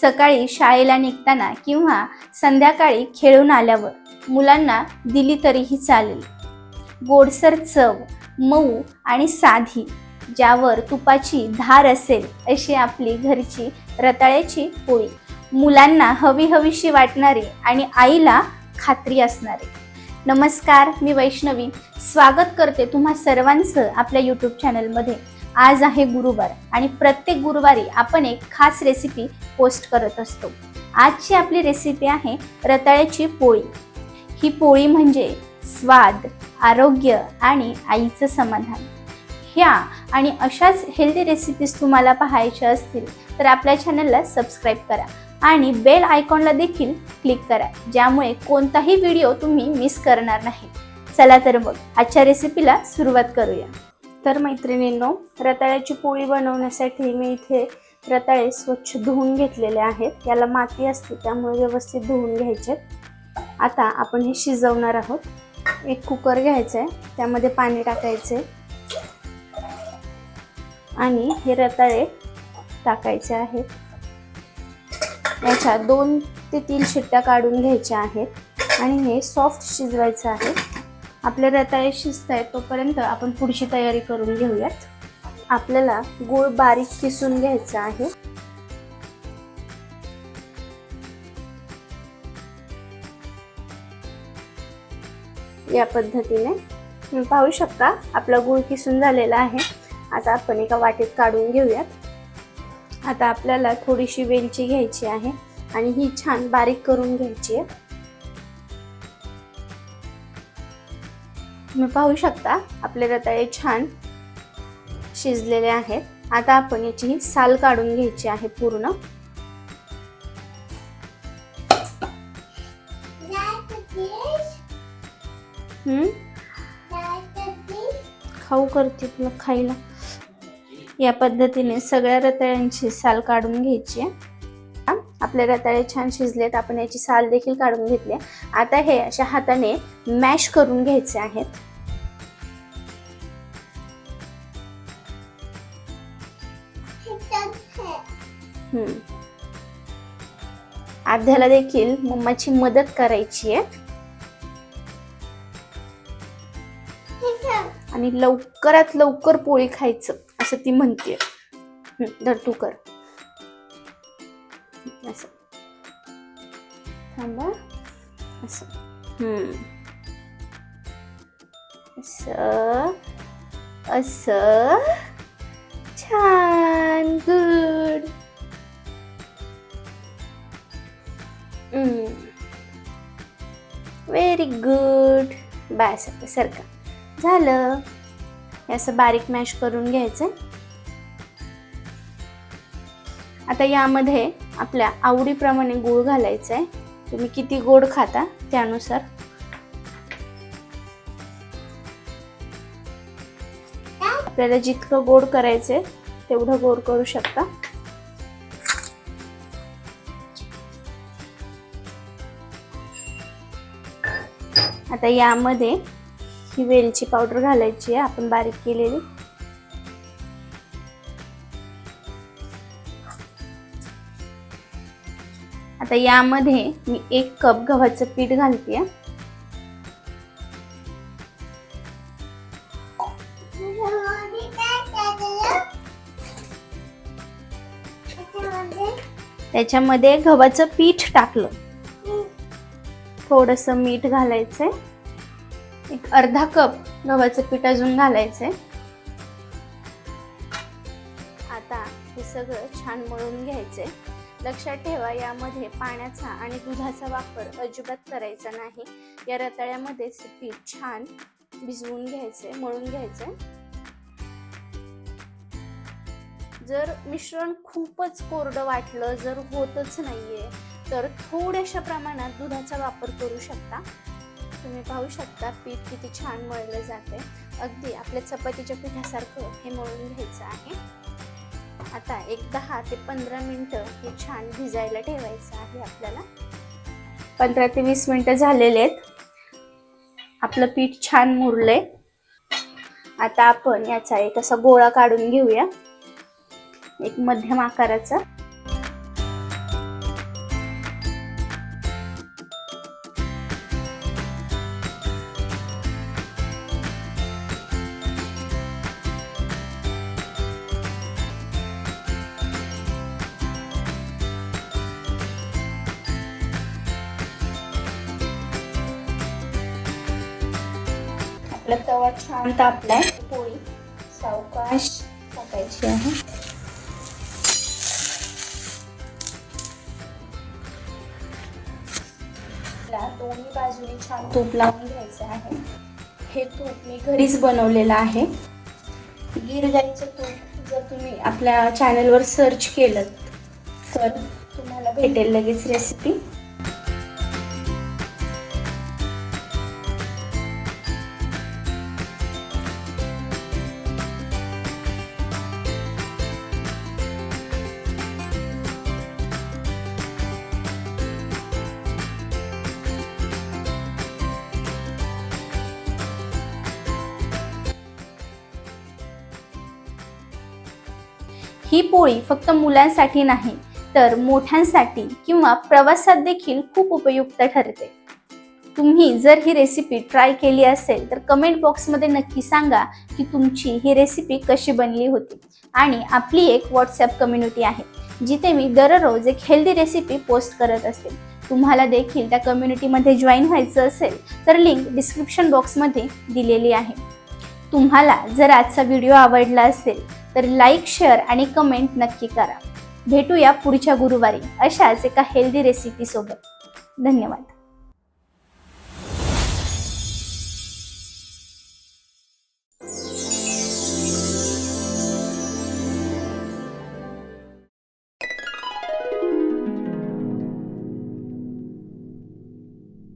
सकाळी शाळेला निघताना किंवा संध्याकाळी खेळून आल्यावर मुलांना दिली तरीही चालेल. गोडसर चव मऊ आणि साधी ज्यावर तुपाची धार असेल अशी आपली घरची रताळ्याची पोळी. मुलांना हवी हवीशी वाटणारी आणि आईला खात्री असणारी. नमस्कार मी वैष्णवी. स्वागत करते तुम्हा सर्वांचं आपल्या यूट्यूब चॅनलमध्ये आज आहे गुरुवार आणि प्रत्येक गुरुवारी आपण एक खास रेसिपी पोस्ट करत असतो. आजची आपली रेसिपी आहे रताळ्याची पोळी. ही पोळी म्हणजे स्वाद आरोग्य आणि आईचं समाधान. ह्या आणि अशाच हेल्दी रेसिपीज तुम्हाला पाहायच्या असतील तर आपल्या चॅनलला सबस्क्राईब करा आणि बेल आयकॉनला देखील क्लिक करा ज्यामुळे कोणताही व्हिडिओ तुम्ही मिस करणार नाही. चला तर मग आजच्या रेसिपीला सुरुवात करूया. तर मैत्रिणींनो रताळ्याची पोळी बनवण्यासाठी मी इथे रताळे स्वच्छ धुवून घेतलेले आहेत. याला माती असते त्यामुळे व्यवस्थित धुवून घ्यायचे. आता आपण हे शिजवणार आहोत. एक कुकर घ्यायचं आहे त्यामध्ये पाणी टाकायचे. आणि हे रताळे टाकायचे आहेत. याच्या दोन ते तीन शिट्ट्या काढून घ्यायच्या आहेत. आणि हे सॉफ्ट शिजवायचं आहे. आपले रताळे शिजत आहेत तोपर्यंत आपण पुढची तयारी करून घेऊयात. आपल्याला गूळ बारीक किसून घ्यायचा आहे. या पद्धतीने पाहू शकता आपला गूळ किसून झालेला आहे. आता आपण एका वाटीत काढून घेऊयात. आता आपल्याला थोडीशी वेलची घ्यायची आहे आणि ही छान बारीक करून घ्यायची आहे. तुम्ही पाहू शकता. आपले रताळे छान शिजलेले आहेत. आता आपण याची ही साल काढून घ्यायची आहे पूर्ण. खाऊ करते तुला खायला. या पद्धतीने सगळ्या रताळ्यांची साल काढून घ्यायची आहे. आपले रताळे छान शिजलेत. आपण याची साल देखील काढून घेतली आता हे अशा हाताने मॅश करून घ्यायचे आहेत. आध्याला देखील मम्माची मदत करायची आहे. आणि लवकरात लवकर पोळी खायचं असं ती म्हणते धर तू कर. असं. थांबा. असं. हम्म. असं. असं. छान गुड व्हेरी गुड बस आता सारखं झालं. असं बारीक मॅश करून घ्यायचं आता यामध्ये आपल्या आवडीप्रमाणे गूळ घालायचं आहे तुम्ही किती गोड खाता त्यानुसार. आपल्याला जितकं गोड करायचंय तेवढं गोड करू शकता. आता यामध्ये ही वेलची पावडर घालायची आहे आपण बारीक केलेली. आता यामध्ये मी एक कप गव्हाचं पीठ घालते त्याच्यामध्ये गव्हाचं पीठ टाकलं. थोडस मीठ घालायचंय. एक अर्धा कप गव्हाचं पीठ अजून घालायचंय. आता हे सगळं छान मळून घ्यायचंय. लक्षात ठेवा यामध्ये पाण्याचा आणि दुधाचा वापर अजिबात करायचा नाही. या रताळ्यामध्ये पीठ छान भिजवून घ्यायचंय मळून घ्यायचंय. जर मिश्रण खूपच कोरडं वाटलं जर होतच नाहीये तर थोड्याशा प्रमाणात दुधाचा वापर करू शकता. तुम्ही पाहू शकता पीठ किती छान मळलं जाते अगदी आपल्या चपातीच्या पिठासारखं हे मळून घ्यायचं आहे. आता एक दहा ते पंधरा मिनटं हे छान भिजायला ठेवायचं आहे आपल्याला. पंधरा ते वीस मिनटं झालेले आहेत. आपलं पीठ छान मुरलंय. आता आपण याचा एक असा गोळा काढून घेऊया. एक मध्यम आकाराचा. तवा छान तापलाय. पोळी सावकाश टाकायची आहे. ला दोन्ही बाजूने छान तूप लावून घ्यायचं आहे. हे तूप मी घरीच बनवलेलं आहे. गीर गाईचं तूप जर तुम्ही आपल्या चॅनलवर सर्च केलं तर तुम्हाला भेटेल लगेच रेसिपी ही पोळी फक्त मुलांसाठी नाही तर मोठ्यांसाठी किंवा प्रवासात देखील खूप उपयुक्त ठरते. तुम्ही जर ही रेसिपी ट्राय केली असेल तर कमेंट बॉक्समध्ये नक्की सांगा की तुमची ही रेसिपी कशी बनली होती. आणि आपली एक व्हॉट्सॲप कम्युनिटी आहे जिथे मी दररोज एक हेल्दी रेसिपी पोस्ट करत असते. तुम्हाला देखील त्या कम्युनिटीमध्ये जॉईन व्हायचं असेल तर लिंक डिस्क्रिप्शन बॉक्समध्ये दिलेली आहे. तुम्हाला जर आजचा व्हिडिओ आवडला असेल तर लाईक शेअर आणि कमेंट नक्की करा. भेटूया पुढच्या गुरुवारी अशाच एका हेल्दी रेसिपीसोबत धन्यवाद.